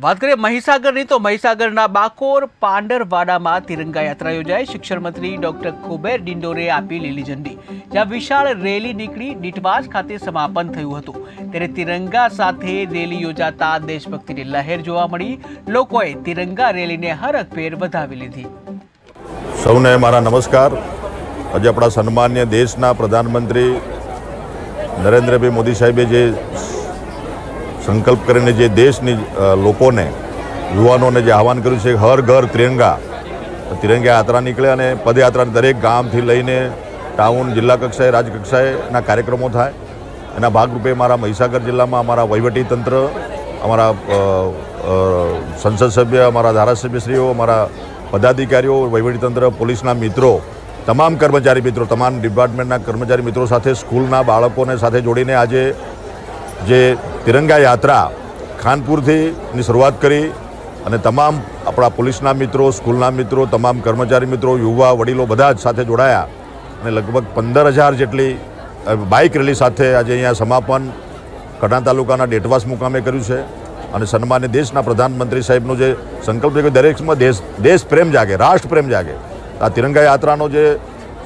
વાત કરીએ મહીસાગરની, તો મહીસાગરના બાકોર પાંડરવાડામાં તિરંગા યાત્રા યોજાઈ. શિક્ષણ મંત્રી ડોક્ટર કુબેર ડિંડોરે આપી લીલી ઝંડી. જ્યાં વિશાળ રેલી નીકળી, ડીટવાસ ખાતે સમાપન થયું હતું. ત્યારે તિરંગા સાથે રેલી યોજાતા દેશભક્તિની લહેર જોવા મળી. લોકોએ તિરંગા રેલીને હરખભેર વધાવી લીધી. સૌને મારા નમસ્કાર. આજે આપણા સન્માન્ય દેશના પ્રધાનમંત્રી નરેન્દ્રભાઈ મોદી સાહેબે જે સંકલ્પ કરીને જે દેશની લોકોને, યુવાનોને જે આહવાન કર્યું છે, હર ઘર તિરંગા. તિરંગા યાત્રા નીકળે અને પદયાત્રા દરેક ગામથી લઈને ટાઉન, જિલ્લા કક્ષાએ રાજ્ય કક્ષાએના કાર્યક્રમો થાય. એના ભાગરૂપે મારા મહીસાગર જિલ્લામાં અમારા વહીવટી તંત્ર, અમારા સંસદ સભ્ય, અમારા ધારાસભ્યશ્રીઓ, અમારા પદાધિકારીઓ વહીવટીતંત્ર પોલીસના મિત્રો, તમામ કર્મચારી મિત્રો, તમામ ડિપાર્ટમેન્ટના કર્મચારી મિત્રો સાથે, સ્કૂલના બાળકોને સાથે જોડીને આજે જે તિરંગા યાત્રા ખાનપુરથીની શરૂઆત કરી અને તમામ આપણા પોલીસના મિત્રો, સ્કૂલના મિત્રો, તમામ કર્મચારી મિત્રો, યુવા, વડીલો બધા જ સાથે જોડાયા અને લગભગ પંદર હજાર જેટલી બાઇક રેલી સાથે આજે અહીંયા સમાપન કડા તાલુકાના ડેટવાસ મુકામે કર્યું છે અને સન્માન્ય દેશના પ્રધાનમંત્રી સાહેબનો જે સંકલ્પ છે કે દરેકમાં દેશ દેશ પ્રેમ જાગે, રાષ્ટ્ર પ્રેમ જાગે. આ તિરંગા યાત્રાનો જે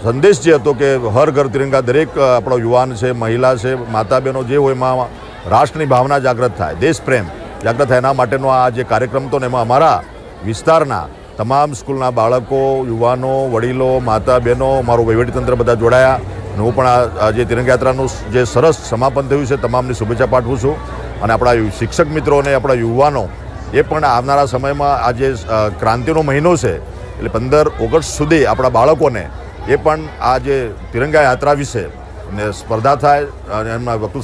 સંદેશ જે હતો કે હર ઘર તિરંગા દરેક આપણો યુવાન છે, મહિલા છે માતા બહેનો જે હોય એમાં રાષ્ટ્રની ભાવના જાગૃત થાય, દેશ પ્રેમ જાગૃત થાય. એના માટેનો આ જે કાર્યક્રમ હતો ને, એમાં અમારા વિસ્તારના તમામ સ્કૂલના બાળકો, યુવાનો, વડીલો, માતા બહેનો મારું વહીવટીતંત્ર બધા જોડાયા અને હું પણ આ- જે તિરંગયાત્રાનું જે સરસ સમાપન થયું છે, તમામની શુભેચ્છા પાઠવું છું. અને આપણા શિક્ષક મિત્રો અને આપણા યુવાનો એ પણ આવનારા સમયમાં આ જે ક્રાંતિનો મહિનો છે, એટલે પંદર ઓગસ્ટ સુધી આપણા બાળકોને એ પણ આ જે તિરંગા યાત્રા વિશે ને સ્પર્ધા થાય અને એમના વકૃત્વ